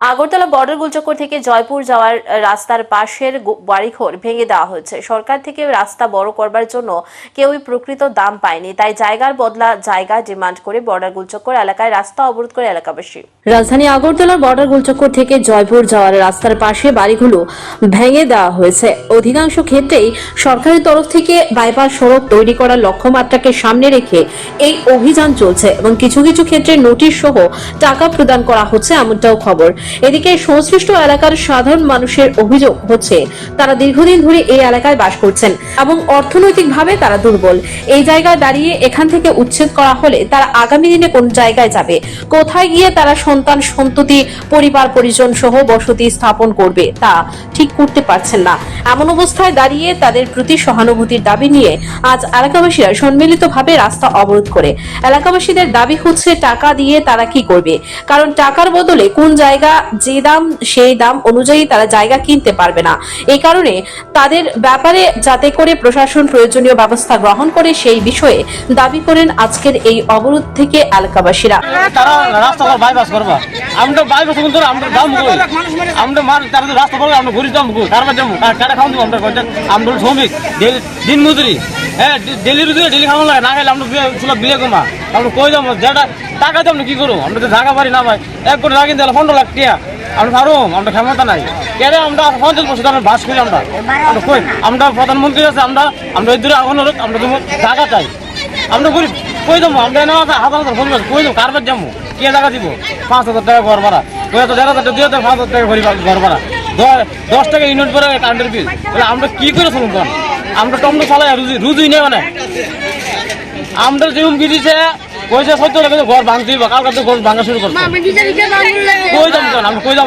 Agartala border গুলচক্কর থেকে জয়পুর যাওয়ার রাস্তার পাশের বাড়িঘর ভেঙে দেওয়া হয়েছে। সরকার থেকে রাস্তা বড় করবার জন্য কেউই প্রকৃত দাম পায়নি, তাই জায়গার বদলা জায়গা ডিমান্ড করে বর্ডার গুলচক্কর এলাকায় রাস্তা অবরোধ করে এলাকাবাসী। রাজধানী আগরতলার বর্ডার গুলচক্কর থেকে জয়পুর যাওয়ার রাস্তার পাশে বাড়িগুলো ভেঙে দেওয়া হয়েছে। অধিকাংশ ক্ষেত্রেই সরকারের তরফ থেকে বাইপাস সড়ক তৈরি করার লক্ষ্যমাত্রাকে সামনে রেখে এই অভিযান চলছে এবং কিছু কিছু ক্ষেত্রে নোটিশ সহ টাকা প্রদান করা হচ্ছে এমনটাও খবর। এদিকে সংশ্লিষ্ট এলাকার সাধারণ মানুষের অভিযোগ হচ্ছে, তারা দীর্ঘদিন ধরে এই এলাকায় বাস করছেন এবং অর্থনৈতিকভাবে তারা দুর্বল। এই জায়গায় দাঁড়িয়ে এখান থেকে উচ্ছেদ করা হলে তারা আগামী দিনে কোন জায়গায় যাবে, কোথায় গিয়ে তারা সন্তান, সন্ততি, পরিবার, পরিজন সহ বসতি স্থাপন করবে তা ঠিক করতে পারছেন না। এমন অবস্থায় দাঁড়িয়ে তাদের প্রতি সহানুভূতির দাবি নিয়ে আজ এলাকাবাসীরা সম্মিলিতভাবে রাস্তা অবরোধ করে। এলাকাবাসীদের দাবি হচ্ছে, টাকা দিয়ে তারা কি করবে? কারণ টাকার বদলে কোন জায়গা যে দাম, সেই দাম অনুযায়ী তারা জায়গা কিনতে পারবে না। এই কারণে তাদের ব্যাপারে যাতে করে প্রশাসন প্রয়োজনীয় ব্যবস্থা গ্রহণ করে, সেই বিষয়ে দাবি করেন আজকের এই অবরোধ থেকে এলাকাবাসীরা। তারা আমরা বাইপাস দাম তারা ঘুরি আমরা শ্রমিক দিন মজুরি হ্যাঁ ডেলি রুজি ডেলি খাওয়া লাগে না খেলে আমরা চুলা বিলে কমা। আমরা কই যাব? যেটা টাকা দিয়ে আমরা কি করব? আমরা তো জায়গা পারি না ভাই। এক কোটি পনেরো লাখ টিয়া। আমরা পারো আমরা ক্ষমতা নাই। কেন আমরা পঞ্চাশ বছর ধরে বাস করি আমরা? আমরা কই? আমরা প্রধানমন্ত্রী আছে আমরা আমরা এই দূরে অনুরোধ আমরা তুমি টাকা চাই। আমরা গরিব কই দেবো আমরা না হাজার হাজার ফোন কই দেবো কারবার যাব? কে টাকা দিব? পাঁচ হাজার টাকা ঘর ভাড়া। কই তো দেড় হাজার টাকা দিয়ে পাঁচ হাজার টাকা ঘর ভাড়া- দশ টাকা ইউনিট পরে কারেন্টের বিল তাহলে আমরা কি করে শুনুন কোন আমরা টমটো চালাই রুজি রুজুই নেই মানে। আমরা যে হুমকি দিছে কইছে সত্য লাগে ঘর ভাঙতে দিব কালকে ঘর ভাঙা শুরু করব কই যাম আমরা কই যাব?